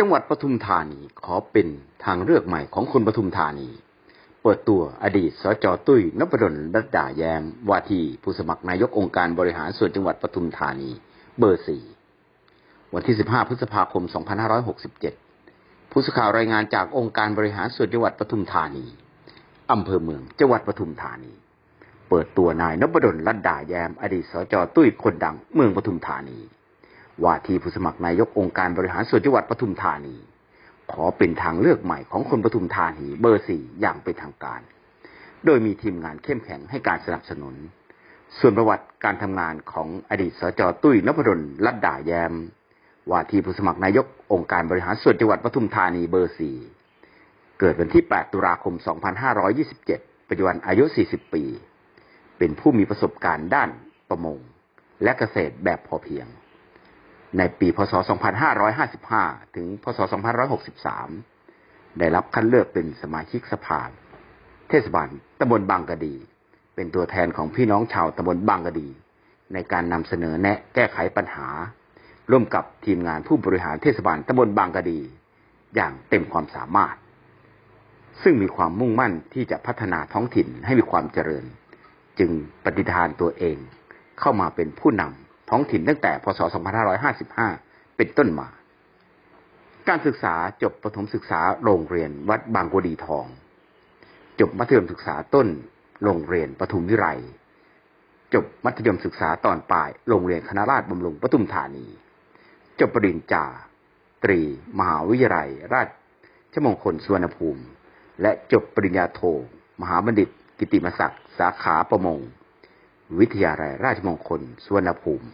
จังหวัดปทุมธานีขอเป็นทางเลือกใหม่ของคนปทุมธานี เปิดตัวอดีตสจตุ้ยนพดลรัตดาแยมว่าที่ผู้สมัครนายกองค์การบริหารส่วนจังหวัดปทุมธานี เบอร์สี่วันที่ 15 พฤษภาคม 2567 ผู้สื่อข่าวรายงานจากองค์การบริหารส่วนจังหวัดปทุมธานีอำเภอเมืองจังหวัดปทุมธานี เปิดตัวนายนพดลรัตดาแยม อดีตสจตุ้ยคนดังเมืองปทุมธานี ว่าที่ผู้สมัครนายกองค์การบริหารส่วนจังหวัดปทุมธานี ขอเป็นทางเลือกใหม่ของคนปทุมธานีเบอร์สี่อย่างเป็นทางการ โดยมีทีมงานเข้มแข็งให้การสนับสนุน ส่วนประวัติการทำงานของอดีตสจตุ้ยนพดลรัตดาแยม ว่าที่ผู้สมัครนายกองค์การบริหารส่วนจังหวัดปทุมธานีเบอร์สี่เกิดวันที่ 8 ตุลาคม 2527 ปัจจุบันอายุ 40 ปี เป็นผู้มีประสบการณ์ด้านประมง และเกษตรแบบพอเพียง ในปีพศ 2555 ถึง พศ 2563 ได้รับคัดเลือกเป็นสมาชิกสภาเทศบาลตำบลบางกะดี เป็นตัวแทนของพี่น้องชาวตำบลบางกะดี ในการนำเสนอแนะแก้ไขปัญหา ร่วมกับทีมงานผู้บริหารเทศบาลตำบลบางกะดี อย่างเต็มความสามารถ ซึ่งมีความมุ่งมั่นที่จะพัฒนาท้องถิ่นให้มีความเจริญ จึงปฏิทานตัวเองเข้ามาเป็นผู้นำ ท้องถิ่นตั้งแต่พศ 2555 เป็นต้นมา การศึกษาจบประถมศึกษาโรงเรียนวัดบางกวดีทอง จบมัธยมศึกษาต้นโรงเรียนปทุมวิไลจบมัธยมศึกษาตอนปลายโรงเรียนคณะราษฎรบำรุงปทุมธานี จบปริญญาตรี มหาวิทยาลัย ราชมงคลสุวรรณภูมิ และจบปริญญาโท มหาบัณฑิต กิติมศักดิ์ สาขาประมง วิทยาลัยราชมงคลสุวรรณภูมิ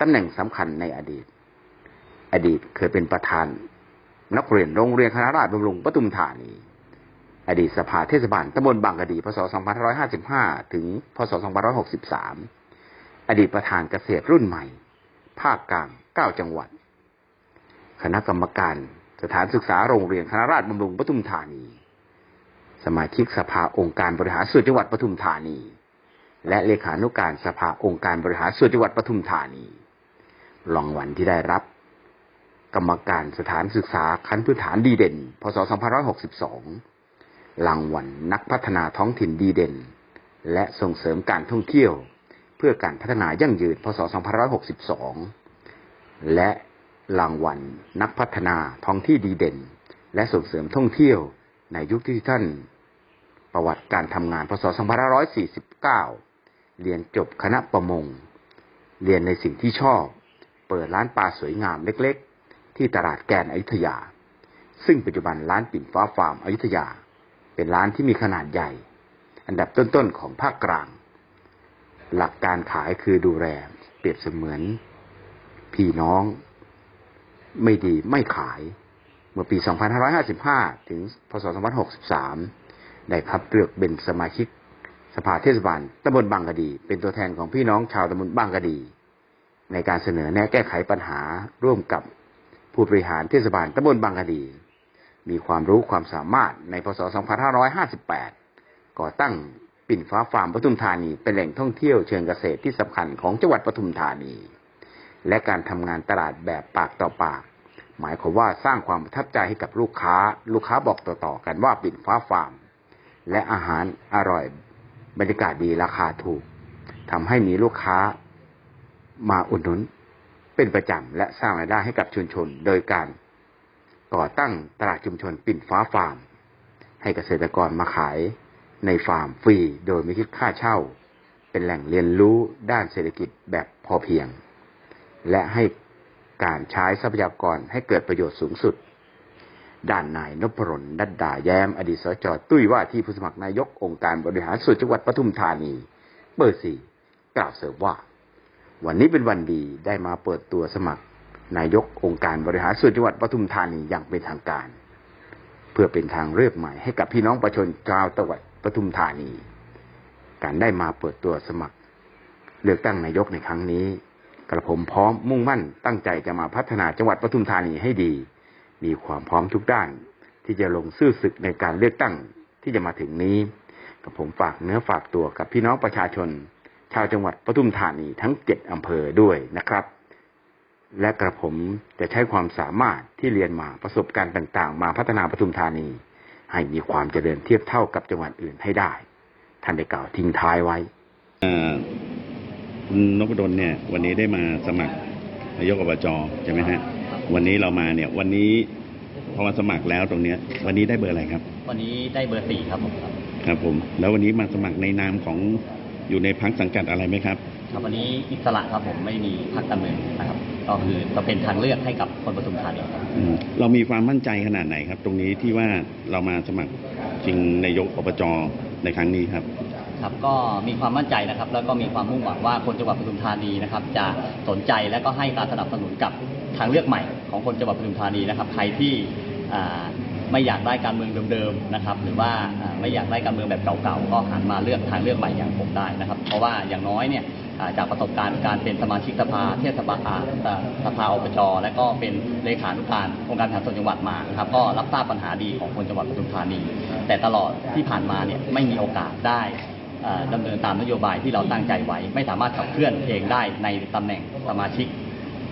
ตำแหน่งสำคัญในอดีต อดีตเคยเป็นประธาน นักเรียนโรงเรียนคณะราษฎรบำรุงปทุมธานี อดีตสภาเทศบาลตำบลบางกะดีพศ 2555 ถึง พศ 2563 อดีตประธานเกษตรรุ่นใหม่ ภาคกลาง 9 จังหวัด คณะกรรมการสถานศึกษาโรงเรียนคณะราษฎรบำรุงปทุมธานี สมาชิกสภาองค์การบริหารส่วนจังหวัดปทุมธานี และเลขานุการสภาองค์การบริหารส่วนจังหวัดปทุมธานีรางวัลที่ได้รับ กรรมการสถานศึกษาขั้นพื้นฐานดีเด่น พศ 2562 รางวัลนักพัฒนาท้องถิ่นดีเด่น และส่งเสริมการท่องเที่ยว เพื่อการพัฒนายั่งยืน พศ 2562 และรางวัลนักพัฒนาท้องที่ดีเด่น และส่งเสริมท่องเที่ยวในยุคที่ท่านประวัติการทำงาน พศ 2549 เรียนจบคณะประมง เรียนในสิ่งที่ชอบ เปิดร้านปลาสวยงามเล็กๆ ที่ตลาดแกนอยุธยา ซึ่งปัจจุบันร้านปิ่นฟ้าฟาร์มอยุธยา เป็นร้านที่มีขนาดใหญ่ อันดับต้นๆของภาคกลาง หลักการขายคือดูแลเปรียบเสมือน พี่น้อง ไม่ดีไม่ขาย เมื่อปี 2555 ถึง พศ 2563 ได้พับเลือกเป็นสมาชิก สภาเทศบาลตำบลบางกะดี เป็นตัวแทนของพี่น้องชาวตำบลบางกะดี ในการเสนอแนะแก้ไขปัญหาร่วมกับผู้บริหารเทศบาลตำบลบางกะดี มีความรู้ความสามารถในพศ 2558 ก่อตั้งปิ่นฟ้าฟาร์มปทุมธานี เป็นแหล่งท่องเที่ยวเชิงเกษตรที่สำคัญของจังหวัดปทุมธานี และการทำงานตลาดแบบปากต่อปาก หมายความว่าสร้างความประทับใจให้กับลูกค้า ลูกค้าบอกต่อๆกันว่าปิ่นฟ้าฟาร์ม และอาหารอร่อย บรรยากาศดีราคาถูกทำให้มีลูกค้ามาอุดหนุนเป็นประจำและสร้างรายได้ให้กับชุมชน โดยการก่อตั้งตลาดชุมชนปิ่นฟ้าฟาร์ม ให้เกษตรกรมาขายในฟาร์มฟรี โดยไม่คิดค่าเช่า เป็นแหล่งเรียนรู้ด้านเศรษฐกิจแบบพอเพียง และให้การใช้ทรัพยากรให้เกิดประโยชน์สูงสุด ด้านนายนพรลดัดดาแย้ม อดีตสจตุ้ยว่าที่ผู้สมัครนายกองค์การบริหารส่วนจังหวัดปทุมธานี เบอร์สี่กล่าวเสริมว่า วันนี้เป็นวันดีได้มาเปิดตัวสมัคร นายกองค์การบริหารส่วนจังหวัดปทุมธานีอย่างเป็นทางการ เพื่อเป็นทางเลือกใหม่ให้กับพี่น้องประชาชนชาวจังหวัดปทุมธานี การได้มาเปิดตัวสมัคร เลือกตั้งนายกในครั้งนี้ กระผมพร้อมมุ่งมั่นตั้งใจจะมาพัฒนาจังหวัดปทุมธานีให้ดี มีความพร้อมทุกด้าน ที่จะลงซื่อศึกในการเลือกตั้งที่จะมาถึงนี้กระผมฝากเนื้อฝากตัวกับพี่น้องประชาชน ชาวจังหวัดปทุมธานีทั้งเจ็ดอำเภอด้วยนะครับ และกระผมจะใช้ความสามารถที่เรียนมาประสบการณ์ต่าง ๆ มาพัฒนาปทุมธานี ให้มีความเจริญเทียบเท่ากับจังหวัดอื่นให้ได้ ท่านได้กล่าวทิ้งท้ายไว้คุณนพดลเนี่ย วันนี้ได้มาสมัครนายกอบจใช่ไหมฮะ วันนี้เรามาเนี่ย วันนี้พอมาสมัครแล้วตรงเนี้ย วันนี้ได้เบอร์อะไรครับ วันนี้ได้เบอร์สี่ครับผมครับครับผม แล้ววันนี้มาสมัครในนามของอยู่ในพักสังกัดอะไรไหมครับ ครับวันนี้อิสระครับผมไม่มีพรรคการเมืองนะครับ ก็คือจะเป็นทางเลือกให้กับคนปทุมธานีครับอืมเรามีความมั่นใจขนาดไหนครับ ตรงนี้ที่ว่าเรามาสมัครชิงนายกอบจในครั้งนี้ครับ ครับก็มีความมั่นใจนะครับ แล้วก็มีความมุ่งหวังว่าคนจังหวัดปทุมธานีนะครับ จะสนใจและก็ให้การสนับสนุนกับ ทางเลือกใหม่ของคนจังหวัดปทุมธานีนะครับ ใครที่ไม่อยากได้การเมืองเดิมๆนะครับ หรือว่าไม่อยากได้การเมืองแบบเก่าๆ ก็หันมาเลือกทางเลือกใหม่อย่างผมได้นะครับ เพราะว่าอย่างน้อยเนี่ยจากประสบการณ์การเป็นสมาชิกสภาเทศบาลสภาอบจและก็เป็นเลขานุการองค์การบริหารส่วนจังหวัดมาครับก็รับทราบปัญหาดีของคนจังหวัดปทุมธานี แต่ตลอดที่ผ่านมาเนี่ยไม่มีโอกาสได้เอ่อดำเนินตามนโยบายที่เราตั้งใจไว้ ไม่สามารถขับเคลื่อนเองได้ในตำแหน่งสมาชิก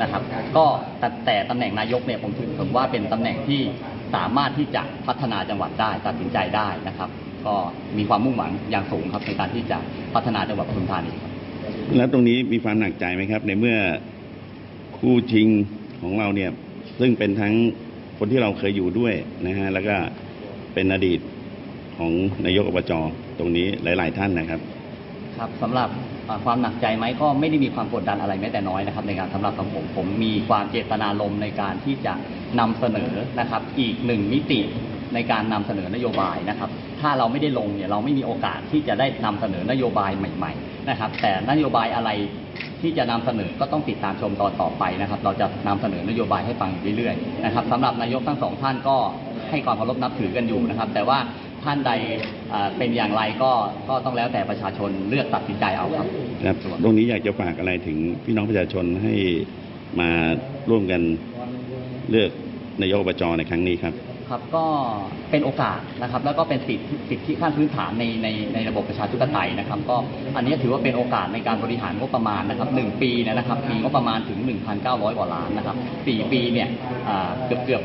นะครับ ก็แต่แต่ตำแหน่งนายกเนี่ยผมถือผมว่าเป็นตำแหน่งที่สามารถที่จะพัฒนาจังหวัดได้ตัดสินใจได้นะครับ ก็มีความมุ่งหวังอย่างสูงครับในการที่จะพัฒนาจังหวัดปทุมธานีครับแล้วตรงนี้มีความหนักใจไหมครับ ในเมื่อคู่ชิงของเราเนี่ยซึ่งเป็นทั้งคนที่เราเคยอยู่ด้วยนะฮะแล้วก็เป็นอดีตของนายกอบจตรงนี้หลาย ๆ ท่านนะครับ ครับสำหรับอ่า ความหนักใจไหมก็ไม่ได้มีความกดดันอะไรแม้แต่น้อยนะครับ ในการสำหรับผมผมมีความเจตนารมณ์ในการที่จะนำเสนอนะครับ อีกหนึ่งมิติในการนำเสนอนโยบายนะครับ ถ้าเราไม่ได้ลงเนี่ยเราไม่มีโอกาสที่จะได้นำเสนอนโยบายใหม่ ๆ นะครับ แต่นโยบายอะไรที่จะนำเสนอก็ต้องติดตามชมตอนต่อไปนะครับ เราจะนำเสนอนโยบายให้ฟังอยู่เรื่อยๆนะครับสำหรับนายกทั้งสองท่านก็ให้ความเคารพนับถือกันอยู่นะครับ แต่ว่า ท่านใดอ่าเป็นอย่างไรก็ก็ต้องแล้วแต่ประชาชนเลือกตัดสินใจเอาครับครับตรงนี้อยากจะฝากอะไรถึงพี่น้องประชาชนให้มาร่วมกันเลือกนายกอบจในครั้งนี้ครับครับก็เป็นโอกาสนะครับแล้วก็เป็นสิทธิสิทธิขั้นพื้นฐานในในในระบบประชาธิปไตยนะครับ ก็อันนี้ถือว่าเป็นโอกาสในการบริหารงบประมาณนะครับหนึ่งปีเนยนะครับมีงบประมาณถึง 1,900กว่าล้านนะครับสี่ปีเนี่ยอ่าเกือบเกือบ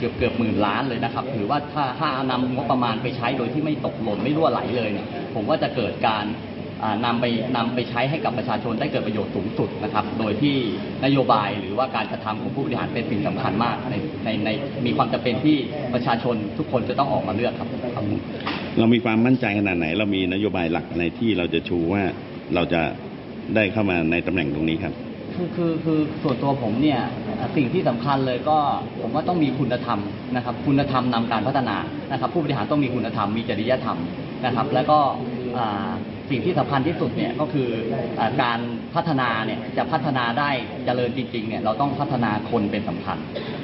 เกือบเกือบหมื่นล้านเลยนะครับถือว่าถ้าถ้านำงบประมาณไปใช้โดยที่ไม่ตกหล่นไม่รั่วไหลเลยเนี่ยผมว่าจะเกิดการอ่านำไปนำไปใช้ให้กับประชาชนได้เกิดประโยชน์สูงสุดนะครับ โดยที่นโยบายหรือว่าการกระทำของผู้บริหารเป็นสิ่งสำคัญมากในในในมีความจำเป็นที่ประชาชนทุกคนจะต้องออกมาเลือกครับครับ เรามีความมั่นใจขนาดไหน เรามีนโยบายหลักในที่เราจะชูว่าเราจะได้เข้ามาในตำแหน่งตรงนี้ครับ คือคือคือส่วนตัวผมเนี่ย สิ่งที่สำคัญเลยก็ผมว่าต้องมีคุณธรรมนะครับ คุณธรรมนำการพัฒนานะครับ ผู้บริหารต้องมีคุณธรรมมีจริยธรรมนะครับ แล้วก็สิ่งที่สำคัญที่สุดเนี่ยก็คืออการพัฒนาเนี่ยจะพัฒนาได้เจริญจริงๆเนี่ยเราต้องพัฒนาคนเป็นสำคัญ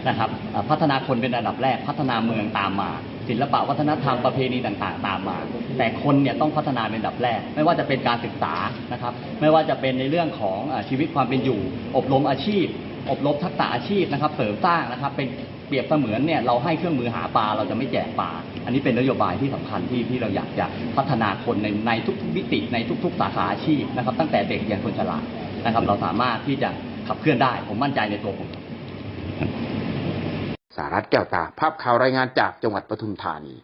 นะครับพัฒนาคนเป็นอันดับแรกพัฒนาเมืองตามมาศิลปะวัฒนธรรมประเพณีต่างๆ ตามมา แต่คนเนี่ยต้องพัฒนาเป็นอันดับแรก ไม่ว่าจะเป็นการศึกษานะครับ ไม่ว่าจะเป็นในเรื่องของชีวิตความเป็นอยู่ อบรมอาชีพ อบรมทักษะอาชีพนะครับ เสริมสร้างนะครับ เป็นเปรียบเสมือนเนี่ยเราให้เครื่องมือหาปลาเราจะไม่แจกปลาอันนี้เป็นนโยบายที่สำคัญที่ที่เราอยากจะพัฒนาคนในในทุกๆมิติในทุก ๆ สาขาอาชีพนะครับ ตั้งแต่เด็กยันคนฉลาดนะครับ เราสามารถที่จะขับเคลื่อนได้ ผมมั่นใจในตัวผมสารัตแก้วตาภาพข่าวรายงานจากจังหวัดปทุมธานี